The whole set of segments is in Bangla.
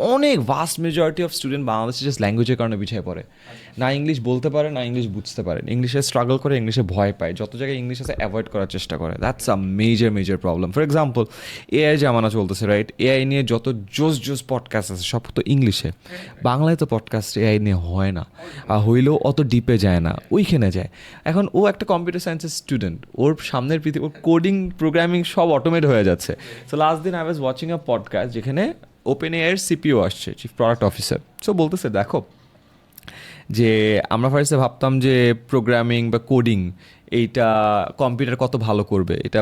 অনেক ভাস্ট মেজরিটি অফ স্টুডেন্ট বাংলাদেশে জাস্ট ল্যাঙ্গুয়েজের কারণে পিছিয়ে পড়ে। না ইংলিশ বলতে পারে, না ইংলিশ বুঝতে পারে। ইংলিশে স্ট্রাগল করে ইংলিশে ভয় পায়। যত জায়গায় ইংলিশ আছে অ্যাভয়েড করার চেষ্টা করে। That's a major major problem for example AI জামানা চলতেছে রাইট এআই নিয়ে যত জোস জোস পডকাস্ট আছে, সব তো ইংলিশে বাংলায় তো পডকাস্ট এআই নিয়ে হয় না। আর হইলেও অত ডিপে যায় না। ওইখানে যায়। এখন ও একটা কম্পিউটার সায়েন্সের স্টুডেন্ট ওর সামনের পৃথিবী, ওর কোডিং প্রোগ্রামিং সব অটোমেট হয়ে যাচ্ছে। তো লাস্ট দিন I was watching a podcast যেখানে ওপেন এয়ার সিপিও আসছে চিফ প্রোডাক্ট অফিসার সো বলতেছে দেখো যে আমরা ফার্স্টে ভাবতাম যে প্রোগ্রামিং বা কোডিং এইটা কম্পিউটার কত ভালো করবে। এটা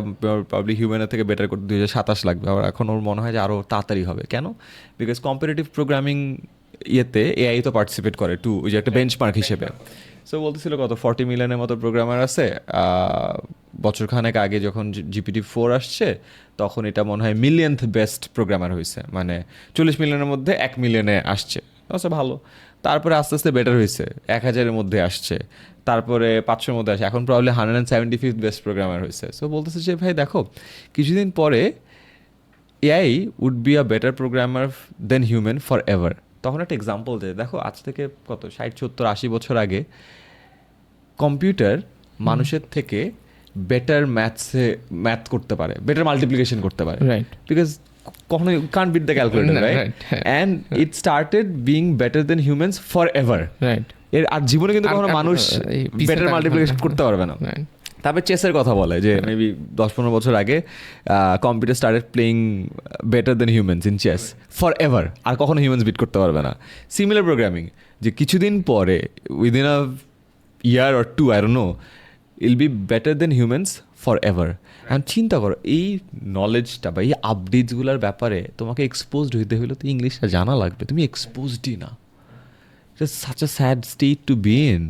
পাবলিক হিউম্যানের থেকে বেটার করতে দুই হাজার সাতাশ লাগবে। আবার এখন ওর মনে হয় যে আরও তাড়াতাড়ি হবে। কেন? বিকজ কম্পিটিটিভ প্রোগ্রামিং ইয়েতে এআই তো পার্টিসিপেট করে টু ওই যে একটা বেঞ্চমার্ক হিসেবে। সো বলতেছিল কত? ফর্টি মিলিয়নের মতো প্রোগ্রামার আছে বছরখানেক আগে যখন জিপিটি ফোর আসছে তখন এটা মনে হয় মিলিয়ন্থ বেস্ট প্রোগ্রামার হয়েছে মানে চল্লিশ মিলিয়নের মধ্যে এক মিলিয়নে আসছে। আচ্ছা ভালো। তারপরে আস্তে আস্তে বেটার হয়েছে এক হাজারের মধ্যে আসছে। তারপরে পাঁচশোর মধ্যে আসে এখন probably hundred and seventy fifth best programmer হয়েছে সো বলতেছে যে ভাই দেখো কিছুদিন পরে AI would be a better programmer than human for ever তখন একটা এক্সাম্পল দেয়। দেখো আজ থেকে কত? ষাট সত্তর আশি বছর আগে কম্পিউটার মানুষের থেকে বেটার ম্যাথসে ম্যাথ করতে পারে বেটার মাল্টিপ্লিকেশন করতে পারে। Right. বিকজ কখনো can beat the calculator right right। And it started being better than humans for ever right এর আর জীবনে কিন্তু কখনো মানুষ বেটার মাল্টিপ্লিকেশন করতে পারবে না। রাইট তারপরে চেসের কথা বলে যে মেবি দশ পনেরো বছর আগে computer started playing better than humans in chess for ever আর কখনো হিউম্যানস বিট করতে পারবে না। সিমিলার প্রোগ্রামিং যে কিছুদিন পরে within a year or two I know it'll be better than humans for ever এখন চিন্তা করো, এই নলেজটা বা এই আপডেটসগুলোর ব্যাপারে তোমাকে এক্সপোজড হইতে হইলে তো ইংলিশটা জানা লাগবে। তুমি এক্সপোজডই না। Such a sad state to be in